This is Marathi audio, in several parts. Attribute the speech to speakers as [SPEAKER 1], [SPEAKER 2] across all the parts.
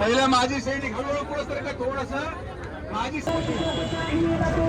[SPEAKER 1] पहिला माझी सैनिक हळूहळू पुढे सर का थोडस. माझी
[SPEAKER 2] सैनिक.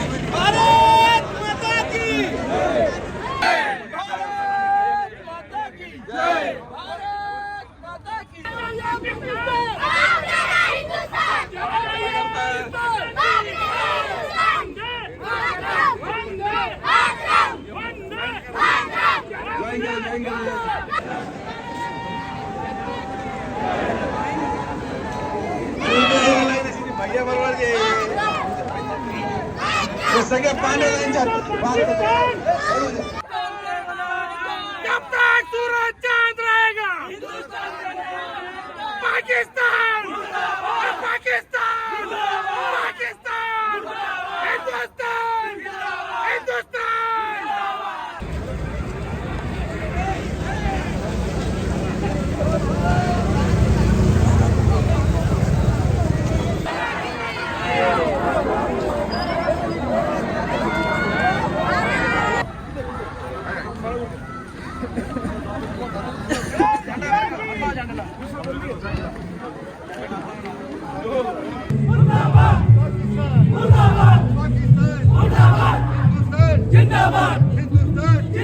[SPEAKER 2] भारत माता की भारत माता की जय भारत माता की
[SPEAKER 1] भैया बरोबर घे. हे सगळे पाण्या
[SPEAKER 2] जब सूरज चांद रहेगा पाकिस्तान.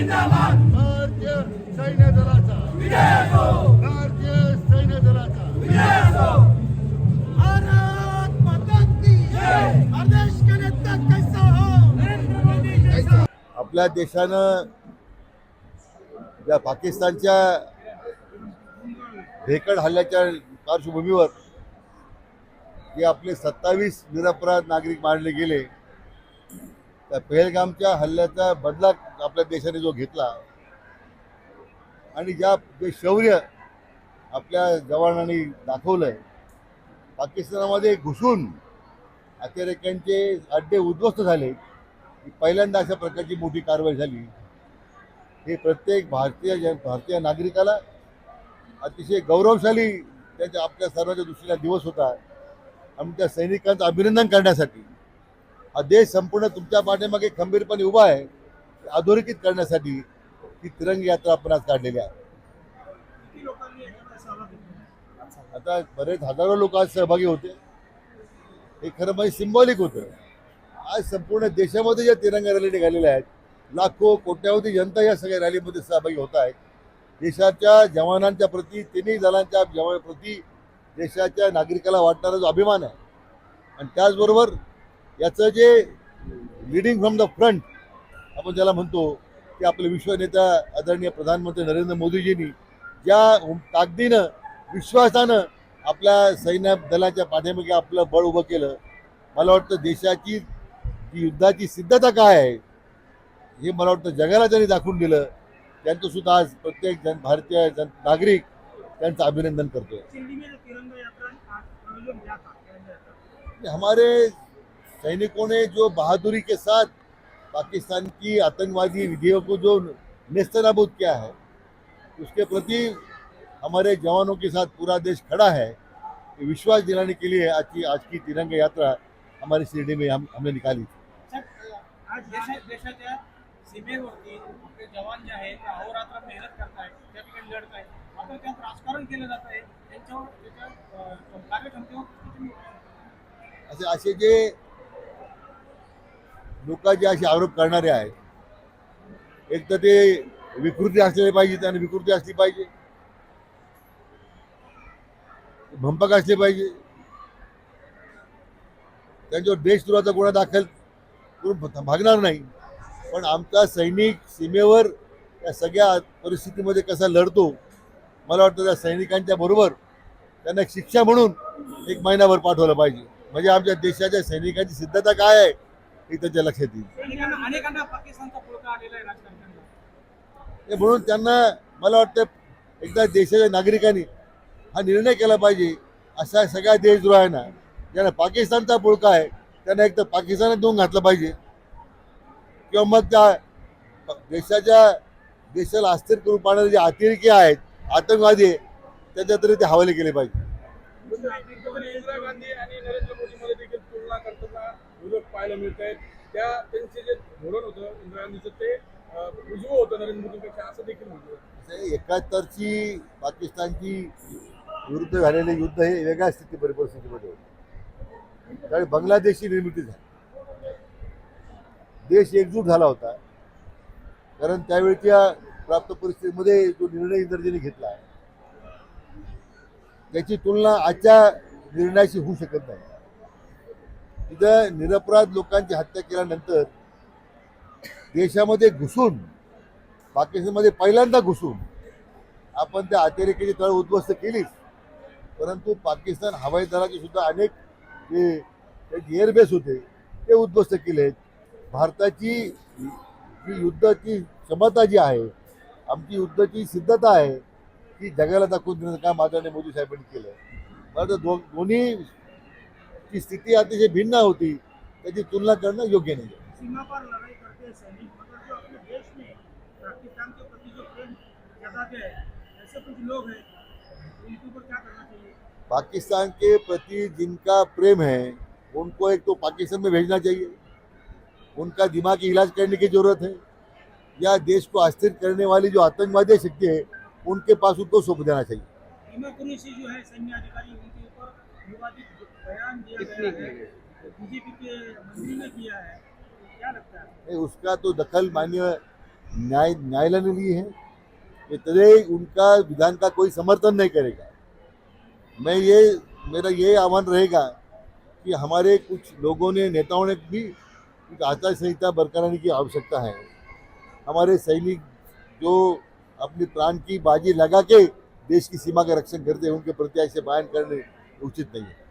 [SPEAKER 2] जिंदाबाद.
[SPEAKER 3] भारतीय सैन्य दलाचा.
[SPEAKER 2] विजय असो
[SPEAKER 3] भारतीय सैन्य दलाचा.
[SPEAKER 2] विजय असो
[SPEAKER 3] भारत माता की आदेश के नेता कैसा हो?
[SPEAKER 2] नरेंद्र मोदी जैसा.
[SPEAKER 3] आपल्या देशानं या पाकिस्तानच्या भेकड हल्ल्याच्या पार्श्वभूमीवर जे आपले सत्तावीस निरपराध नागरिक मारले गेले त्या पहलगामच्या हल्ल्याचा बदला आपल्या देशाने जो घेतला आणि ज्या जे शौर्य आपल्या जवानांनी दाखवलंय पाकिस्तानामध्ये घुसून अतिरेक्यांचे अड्डे उद्ध्वस्त झाले की पहिल्यांदा अशा प्रकारची मोठी कारवाई झाली. हे प्रत्येक भारतीय जन भारतीय नागरिकाला अतिशय गौरवशाली त्याच्या आपल्या सर्वांच्या दृष्टीला दिवस होता. आणि त्या सैनिकांचं अभिनंदन करण्यासाठी. हा देश संपूर्ण तुमच्या पाठीमागे खंबीरपणे उभा आहे अधोरेखित करण्यासाठी ही तिरंगी यात्रा आपण आज काढलेली आहे. आता बरेच हजारो लोक आज सहभागी होते. हे खरं म्हणजे सिम्बॉलिक होतं. आज संपूर्ण देशामध्ये ज्या तिरंगा रॅली निघालेल्या आहेत लाखो कोट्यावधी जनता या सगळ्या रॅलीमध्ये सहभागी होत आहेत. देशाच्या जवानांच्या प्रती तिन्ही दलांच्या जवानाप्रती देशाच्या नागरिकाला वाटणारा जो अभिमान आहे. आणि त्याचबरोबर याचं जे लिडिंग फ्रॉम द फ्रंट आपण ज्याला म्हणतो की आपले विश्वनेता आदरणीय प्रधानमंत्री नरेंद्र मोदीजींनी ज्या ताकदीनं विश्वासानं आपल्या सैन्य दलाच्या पाठीमागे आपलं बळ उभं केलं मला वाटतं देशाची जी युद्धाची सिद्धता काय आहे हे मला वाटतं जगाला त्यांनी दाखवून दिलं. त्यांचं सुद्धा आज प्रत्येक जन भारतीय जन नागरिक त्यांचं अभिनंदन करतोय. हमारे सैनिकों ने जो बहादुरी के साथ पाकिस्तान की आतंकवादी विधियों को जो नेस्तनाबूद किया है उसके प्रति हमारे जवानों के साथ पूरा देश खड़ा है विश्वास दिलाने के लिए आज की आज की तिरंगा यात्रा हमारी शिरडी में हम हमने निकाली थी।
[SPEAKER 2] आज देशा सीमेवरती आपले जवान जे आहेत ते अहोरात्र मेहनत करतायत त्या ठिकाणी लढत आहेत मात्र त्यात राजकारण केलं जात आहे. त्यांच्यावर त्याच्या कार्यक्षमतेवर
[SPEAKER 3] असे असे जे लोक जे असे आरोप करणारे आहेत. एक तर ते विकृती असलेले पाहिजे आणि विकृती असली पाहिजे. भंपक असले पाहिजे. त्यांच्यावर देशद्रोहाचा गुन्हा दाखल करून भागणार नाही. पण आमचा सैनिक सीमेवर या सगळ्या परिस्थितीमध्ये कसा लढतो मला वाटतं त्या सैनिकांच्या बरोबर त्यांना शिक्षा म्हणून एक महिनाभर पाठवलं पाहिजे. म्हणजे आमच्या देशाच्या सैनिकांची सिद्धता काय आहे हे त्याच्या लक्षात येईल म्हणून त्यांना मला वाटतं एकदा देशाच्या नागरिकांनी हा निर्णय केला पाहिजे अशा सगळ्या देशद्रोहांना ज्यांना पाकिस्तानचा पुळका आहे त्यांना एक तर पाकिस्तानात देऊन घातलं पाहिजे. किंवा मग त्या देशाच्या देशाला अस्थिर करून पाहणारे जे अतिरेकी आहेत आतंकवादी आहे त्याच्या तरी ते हवाले केले पाहिजे.
[SPEAKER 4] विरोध पाहायला मिळत आहेत त्या त्यांचे जे धोरण होतं इंदिरा गांधीचं ते अं, उजवं होतं नरेंद्र मोदींपेक्षा असं देखील होतं.
[SPEAKER 3] म्हणजे एकाहत्तरची पाकिस्तानची विरुद्ध झालेले युद्ध हे वेगळ्या स्थिती परिस्थितीमध्ये होते. त्यावेळी बांगलादेशची निर्मिती झाली. देश एकजूट झाला होता. कारण त्यावेळच्या प्राप्त परिस्थितीमध्ये जो निर्णय इंद्रजीने घेतला त्याची तुलना आजच्या निर्णयाशी होऊ शकत नाही. तिथं निरपराध लोकांची हत्या केल्यानंतर देशामध्ये घुसून पाकिस्तानमध्ये पहिल्यांदा घुसून आपण त्या अतिरेकीची तळ उद्ध्वस्त केलीच. परंतु पाकिस्तान हवाई दलाचे सुद्धा अनेक जे त्यांचे एअरबेस होते ते उद्ध्वस्त केले आहेत भारताची जी युद्धाची क्षमता जी आहे आमची युद्धाची सिद्धता आहे ती जगाला दाखवून देण्याचं काम आदरणीय मोदी साहेबांनी केलं मला तर दो दोन्ही स्थिती अतिशय भिन्न होती त्याची तुलना करणं योग्य नाही
[SPEAKER 2] सीमा पर लड़ाई करते सैनिक मगर जो अपने देश में पाकिस्तान के प्रति जो प्रेम जताते ऐसे कुछ लोग उनके ऊपर क्या करना चाहिए?
[SPEAKER 3] पाकिस्तान के प्रति जिनका प्रेम है उनको एक तो पाकिस्तान में भेजना चाहिए। उनका दिमागी इलाज करने की ज़रूरत है या देश को अस्थिर करने वाली जो आतंकवादी शक्ति है उनके पास उनको सौंप देना चाहिए।
[SPEAKER 2] जो है सैन्य अधिकारी उनके ऊपर विवादित बयान दिया गया है बीजेपी के मंत्री ने किया है। क्या लगता है?
[SPEAKER 3] उसका तो दखल माननीय न्याय न्यायालय ने ली है। तदे उनका विधान का कोई समर्थन नहीं करेगा। मैं ये मेरा ये आह्वान रहेगा कि हमारे कुछ लोगों ने नेताओं ने भी कुछ आचार संहिता बरकराने की आवश्यकता है। हमारे सैनिक जो अपनी प्राण की बाजी लगा के देश की सीमा का रक्षण करते हैं उनके प्रति ऐसे बयान करने उचित नहीं है।